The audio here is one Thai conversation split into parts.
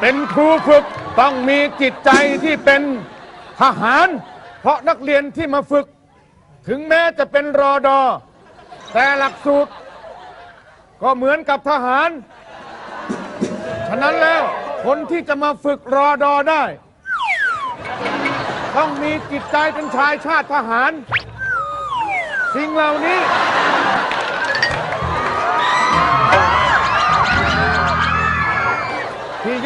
เป็นครูฝึกต้องมีจิตใจที่เป็นทหาร เพราะนักเรียนที่มาฝึก ถึงแม้จะเป็นรอดอ แต่หลักสูตร ก็เหมือนกับทหาร ฉะนั้นแล้วคนที่จะมาฝึกรอดอได้ ต้องมีจิตใจเป็นชายชาติทหาร สิ่งเหล่านี้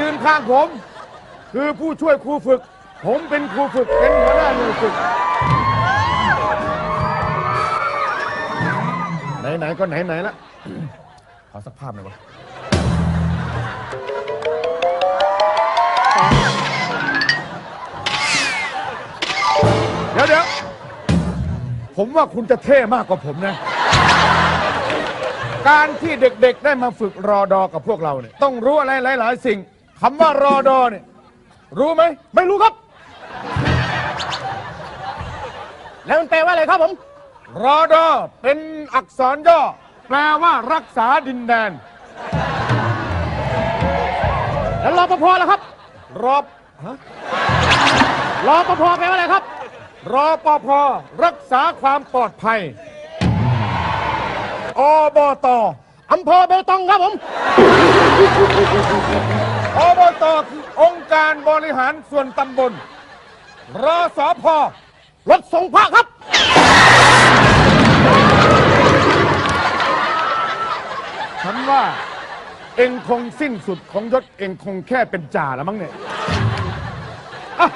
ยืนข้างผม คือผู้ช่วยครูฝึก ผมเป็นครูฝึกเป็นหัวหน้าหน่วยฝึก ไหนๆก็ไหนๆละ ขอสักภาพหน่อยวะเดี๋ยวเดี๋ยวผมว่าคุณจะเท่มากกว่าผมนะ การที่เด็กๆได้มาฝึกรอดอกับพวกเราเนี่ยต้องรู้อะไรหลาย ๆ สิ่ง คำว่ารอดอเนี่ยรู้ไหม ไม่รู้ครับ แล้วมันแปลว่าอะไรครับผม รอดอเป็นอักษรย่อ แปลว่ารักษาดินแดน แล้วรอปภล่ะครับ รอบรอปภแปลว่าอะไรครับ รอปภรักษาความปลอดภัย อบตอำเภอเบตงครับผม อบตคือองค์การบริหารส่วนตำบลรอสอพอรถส่งพระครับ ฉันว่าเองคงสิ้นสุดของยศเองคงแค่เป็นจ่าแล้วมั้งเนี่ยอะ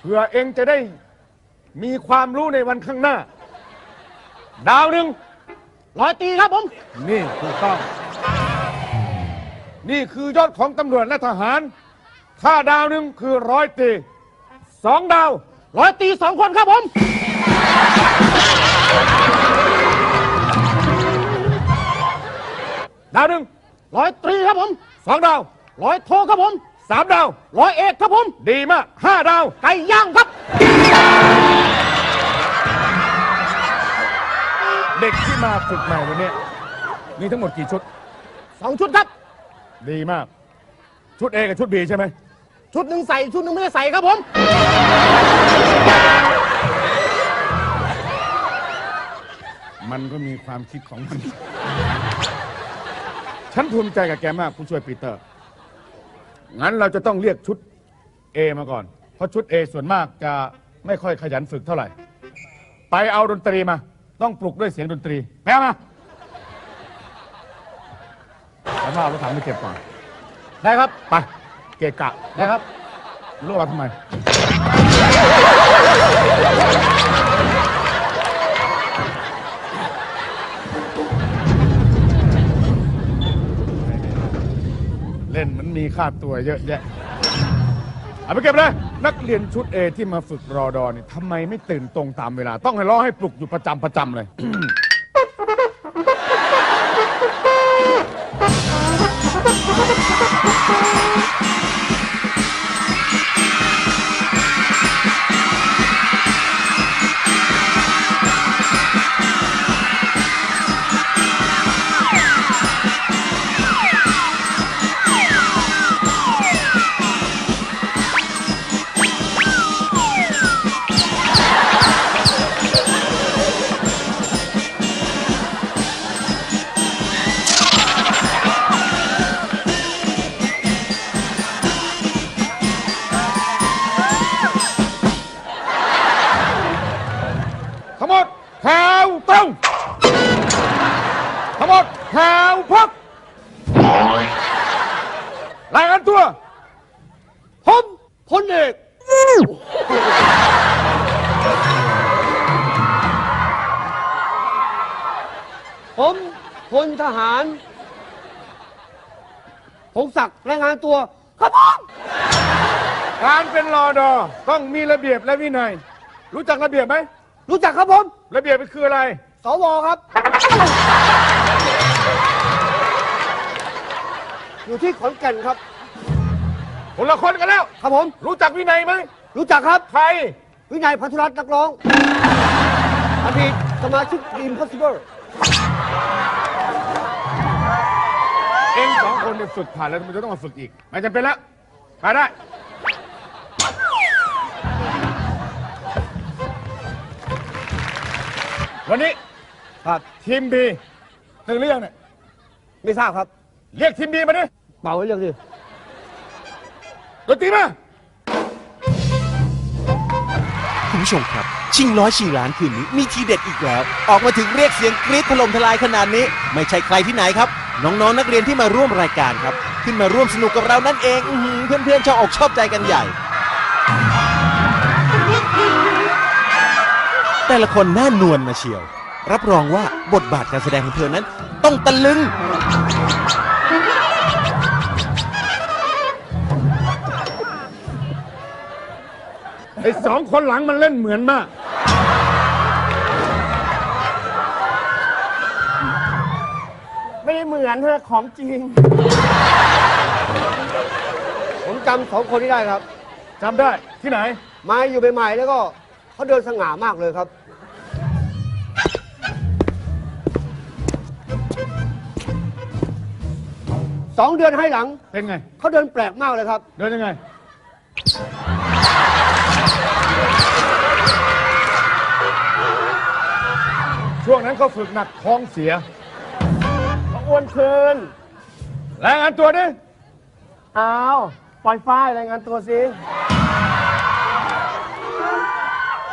เพื่อเองจะได้มีความรู้ในวันข้างหน้า ดาวหนึ่งร้อยตีครับผม นี่ถูกต้อง นี่คือยอดของตำรวจและทหาร ถ้าดาวหนึ่งคือร้อยตีสองดาวร้อยตีสองคนครับผม ดาวหนึ่งร้อยตรีครับผมสองดาวร้อยโทครับผมสามดาวร้อยเอกครับผม ดีมากห้าดาวไก่ย่างครับ เด็กที่มาฝึกใหม่วันเนี้ยมีทั้งหมดกี่ชุด สองชุดครับ ดีมาก ชุด A กับชุด B ใช่ไหมชุดหนึ่งใส่ชุดหนึ่งไม่ได้ใส่ครับผม มันก็มีความคิดของมัน ฉันภูมิใจกับแกมากผู้ช่วยปีเตอร์ งั้นเราจะต้องเรียกชุด A มาก่อน เพราะชุด A ส่วนมากจะไม่ค่อยขยันฝึกเท่าไหร่ ไปเอาดนตรีมา ต้องปลุกด้วยเสียงดนตรีแปลมา แล้วมาเอารถถังไปเก็บก่อน ได้ครับ ไป เกะกะได้ครับ รู้ว่าทำไม เล่นมันมีค่าตัวเยอะแยะ เอาไปเก็บเลย นักเรียนชุด A ที่มาฝึกรอดอนี่ทำไมไม่ตื่นตรงตามเวลา ต้องให้ล้อให้ปลุกอยู่ประจำประจำเลย พลเอกผมพลทหารพงศักดิ์รายงานตัว ครับผมการเป็นรอดอต้องมีระเบียบและวินัย รู้จักระเบียบไหม รู้จักครับผม ระเบียบมันคืออะไร สวครับ อยู่ที่ขอนแก่นครับ คนละคนกันแล้ว ครับผม รู้จักวินัยไหมรู้จักครับ ใคร วินัยพันธุรัตน์นักร้องอดีตสมาชิกทีม Possible เองสองคเนี่ยฝึกผ่านแล้วมันจะต้องมาฝึกอีกไม่จำเป็นแล้วไปได้ วันนี้ครับทีมบีตื่นหรือยังเนี่ยไม่ทราบครับ เรียกทีมบีมาดิเป่าไว้เรื่องดิ ดนตรีมา คุณผู้ชมครับ ชิงร้อยชิงล้านคืนนี้มีทีเด็ดอีกแล้ว ออกมาถึงเรียกเสียงกรี๊ดถล่มทลายขนาดนี้ ไม่ใช่ใครที่ไหนครับ น้องๆนักเรียนที่มาร่วมรายการครับ ขึ้นมาร่วมสนุกกับเรานั่นเองอื้อหือเพื่อนๆชอบอกชอบใจกันใหญ่ แต่ละคนหน้านวลมาเชียว รับรองว่าบทบาทการแสดงของเธอนั้นต้องตะลึง ไอ้สองคนหลังมันเล่นเหมือนมาก ไม่ได้เหมือนเธอของจริง ผมจำสองคนนี้ได้ครับ จำได้ที่ไหน มาอยู่ใหม่ๆแล้วก็เขาเดินสง่ามากเลยครับ สองเดือนให้หลังเป็นไง เขาเดินแปลกมากเลยครับ เดินยังไง ช่วงนั้นเขาฝึกหนักท้องเสียเขาอ้วนคืนรายงานตัวดิอ้าวปล่อยฝ้ายรายงานตัวสิ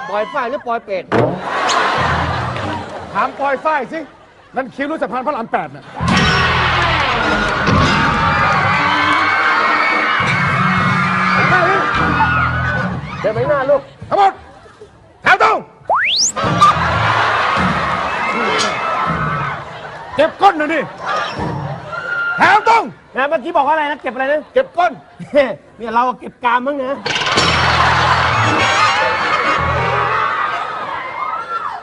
ปล่อยฝ้ายหรือปล่อยเป็ดถามปอยฝ้ายสินั่นคิวรู้สะพานพระรามแปดน่ะมาดิเดินไปหน้าลูกทั้งหมด เก็บก้นหน่อยดิแถวตรงนะเมื่อกี้บอกว่าอะไรนะเก็บอะไรนะเก็บก้น เนี่ยเราเก็บกามมั้งนะ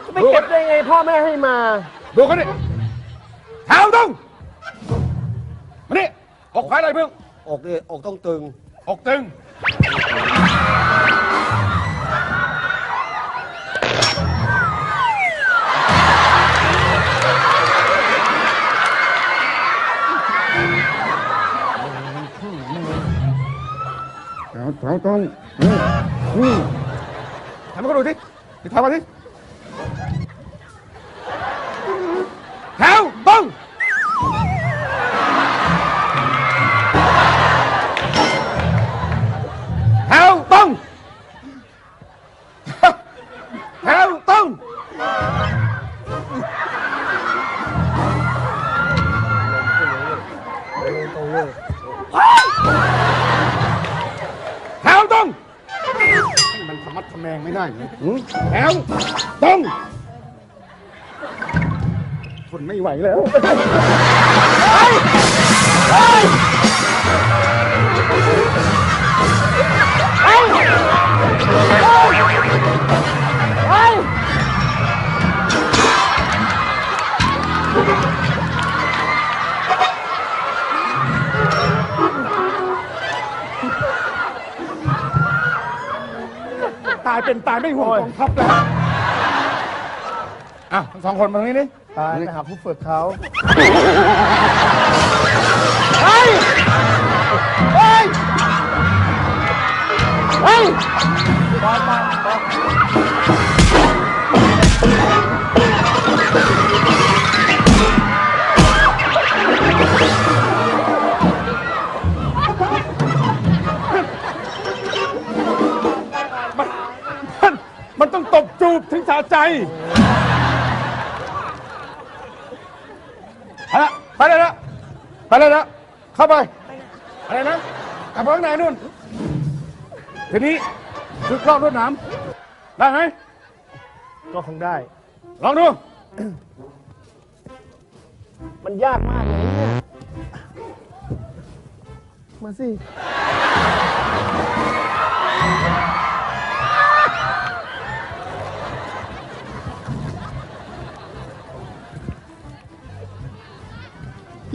จะไปเก็บได้ไงพ่อแม่ให้มา ดูเขาดิแถวตรงมานี่อกขวาอะไรเพิ่งอกนี่อกต้องตึงอกตึง แถวแถวต ไม่ได้เลยแถวต้องทนไม่ไหวแล้วตายเป็นตายไม่ห่วงกองทัพแล้วอะทั้งสองคนมาตรงนี้นี่ตายไปหาผู้ฝึกเขามัน บถึงสะใจไปละไปเลยละไปเลยละเข้าไป อะไรนะกลับไปข้างในนู่น ทีนี้คือครอบรวดหนามได้ไหมก็คงได้ ลองดู มันยากมากเลยเนี่ย มาสิ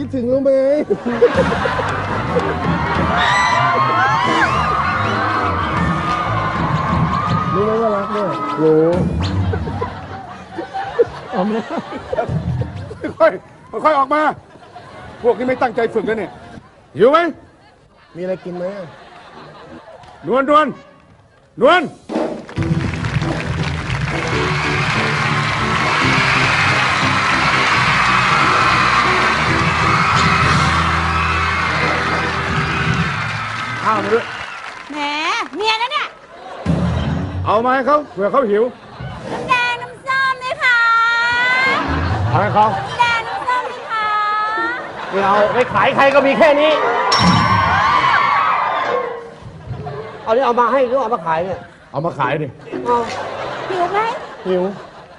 คิดถึงรู้ไหมรู้ไหมว่ารักเนี่ยรู้ค่อยๆค่อยๆออกมา พวกนี้ไม่ตั้งใจฝึกนะเนี่ยหิวไหมมีอะไรกินไหมนวลนวลนวล ข้าวมาด้วย แหมเมียนะเนี่ยเอามาให้เขาเผื่อเขาหิวน้ำแดงน้ำส้มเลยค่ะเอาให้เขาน้ำแดงน้ำส้มเลยค่ะไม่เอาไปขายใครก็มีแค่นี้ เอานี่เอามาให้หรือเอามาขายเนี่ยเอามาขายดิเอาหิวไหมหิว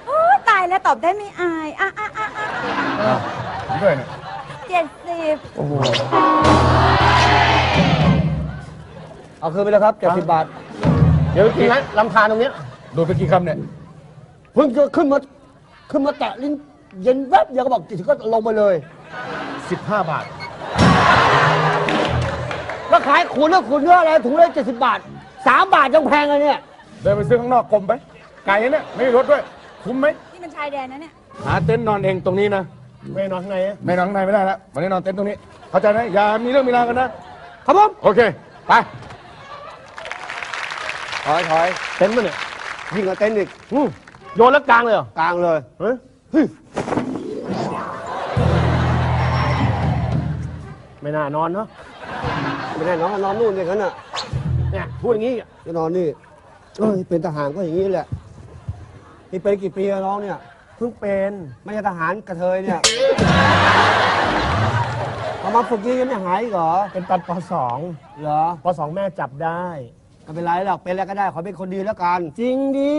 โอ้ตายแล้วตอบได้ไม่อายอะอะอะอะอะด้วยเนี่ยเจ็ดสิบ เอาคืนไปแล้วครับเจ็ดสิบบาท เดี๋ยวกินลำคาญตรงเนี้ยดูดไปกี่คำเนี่ยเพิ่งจะขึ้นมาขึ้นมาแตะลิ้นเย็นแวบเดียวก็บอกจิตก็ลงไปเลย15บาท แล้วขายขูดแล้วขูดเนื้ออะไรถุงละเจ็ดสิบบาทสามบาทยังแพงเลยเนี่ย เดินไปซื้อข้างนอกกลมไป ไก่เนี่ยไม่มีรถด้วย คุ้มไหมนี่มันชายแดนนะเนี่ย หาเต็นท์นอนเองตรงนี้นะ ไม่นอนข้างในไม่นอนข้างในไม่ได้แล้ววันนี้นอนเต็นท์ตรงนี้ เข้าใจไหมอย่ามีเรื่องมีราวกันนะ ครับผม โอเค ไป ถอยถอยเต็นท์มันเนี่ยยิ่งกว่าเต้นอีกอืมโยนแล้วกลางเลยเหรอกลางเลยเฮ้ยเฮ้ยไม่น่านอนเนาะไม่ได้นอนนอนนู่นอย่างนั้นน่ะเนี่ยพูดอย่างนี้จะนอนนี่เอ้ยเป็นทหารก็อย่างนี้แหละนี่เป็นกี่ปีแล้วน้องเนี่ยเพิ่งเป็นไม่ใช่ทหารกระเทยเนี่ยพอมาฝึกนี้ยังไม่หายอีกเหรอเป็นตอนปสองเหรอปสองแม่จับได้ ไม่เป็นไรหรอกเป็นแล้วก็ได้ขอเป็นคนดีแล้วกัน จริงดี